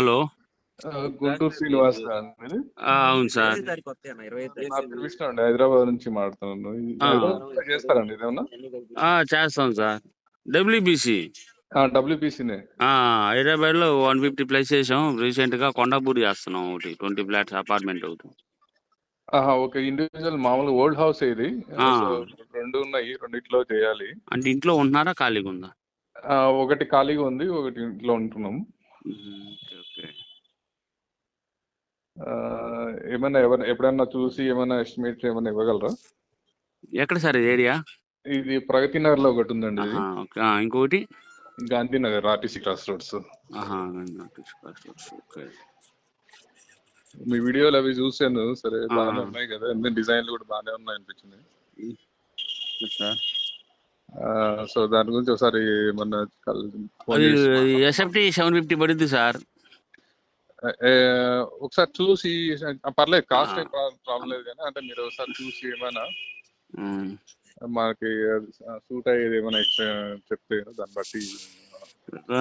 Hello. Guntur Srinivas అవును sir. అండి హైదరాబాద్ నుంచి మాట్లాడుతున్నాను. చేస్తారండి ఇదేమన్నా చేస్తాం సార్. డబ్ల్యూబీసీ హైదరాబాద్లో వన్ ఫిఫ్టీ ప్లస్ చేసాం. రీసెంట్గా కొండాపూర్ చేస్తున్నాం ఒకటి ట్వంటీ ఫ్లాట్స్ అపార్ట్మెంట్ ఒకటి. ఆహా ఓకే ఇండివిజువల్ మామూలు ఓల్డ్ హౌస్ ఇది. రెండు ఉన్నాయి రెండిట్లో చేయాలి. అంటే ఇంట్లో ఉంటున్నారా ఖాళీగా ఉందా? ఆ, ఒకటి ఖాళీగా ఉంది ఒకటి ఇంట్లో ఉంటున్నాం. ఏమైనా ఎవరు ఎప్పుడైనా చూసి ఏమైనా ఎస్టిమేట్ ఏమైనా ఇవ్వగలరా? ఎక్కడ సార్ ఇది ఏరియా? ఇది ప్రగతి నగర్లో ఒకటి ఉందండి ఇంకొకటి? Gandhinagar RTC cross roads. మీ వీడియోలు అవి చూసాను సరే. బాగానే ఉన్నాయి కదా. అన్ని డిజైన్లు కూడా బాగానే ఉన్నాయి అనిపించింది. సార్. సో దాని గురించి ఒకసారి మొన్న మాట్లాడు. ఎస్ఎఫ్టీ సెవెన్ ఫిఫ్టీ పడుద్ది సార్ ఒకసారి చూసి పర్లేదు కాస్ట్. ఏం ప్రాబ్లం లేదు కానీ అంటే మీరు ఒకసారి చూసి ఏమైనా. మనకి సూట్ అయ్యేది ఏమైనా చెప్తే దాన్ని బట్టి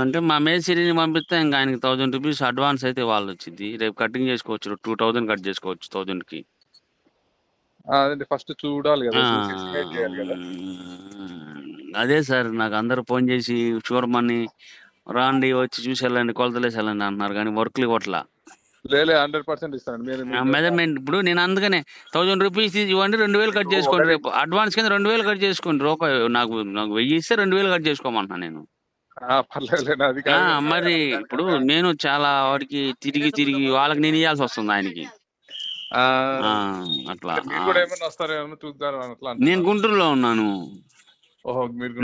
అంటే మా మేస్త్రిని పంపిస్తే ఇంకా ఆయనకి థౌజండ్ రూపీస్ అడ్వాన్స్ అయితే వాళ్ళు వచ్చింది రేపు కటింగ్ చేసుకోవచ్చు టూ థౌజండ్ కట్ చేసుకోవచ్చు థౌజండ్కి అదే ఫస్ట్ చూడాలి కదా అదే సార్ నాకు అందరు ఫోన్ చేసి చూడమని రాండి వచ్చి చూసి వెళ్ళండి వెళ్ళండి అంటున్నారు కానీ వర్క్లు ఇవ్వట్లా. లేలే హండ్రెడ్ పర్సెంట్ ఇస్తాను మీరు మీరు- మెజర్మెంట్ ఇప్పుడు నేను అందుకనే థౌజండ్ రూపీస్ ఇవ్వండి రెండు వేలు కట్ చేసుకోండి. రేపు అడ్వాన్స్ కింద రెండు వేలు కట్ చేసుకోండి. రూపాయి నాకు నాకు వెయ్యి ఇస్తే రెండు వేలు కట్ చేసుకోమంటున్నా నేను. మరి ఇప్పుడు నేను చాలా వాడికి తిరిగి తిరిగి వాళ్ళకి నేను ఇవ్వాల్సి వస్తుంది ఆయనకి. అట్లా. నేను. గుంటూరులో ఉన్నాను ఓహో మీరు నా గుంటూరులో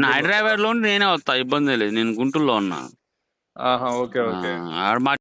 హైదరాబాద్లో నేనే వస్తా ఇబ్బంది లేదు నేను గుంటూరులో ఉన్నా. ఆహా ఓకే ఓకే. మా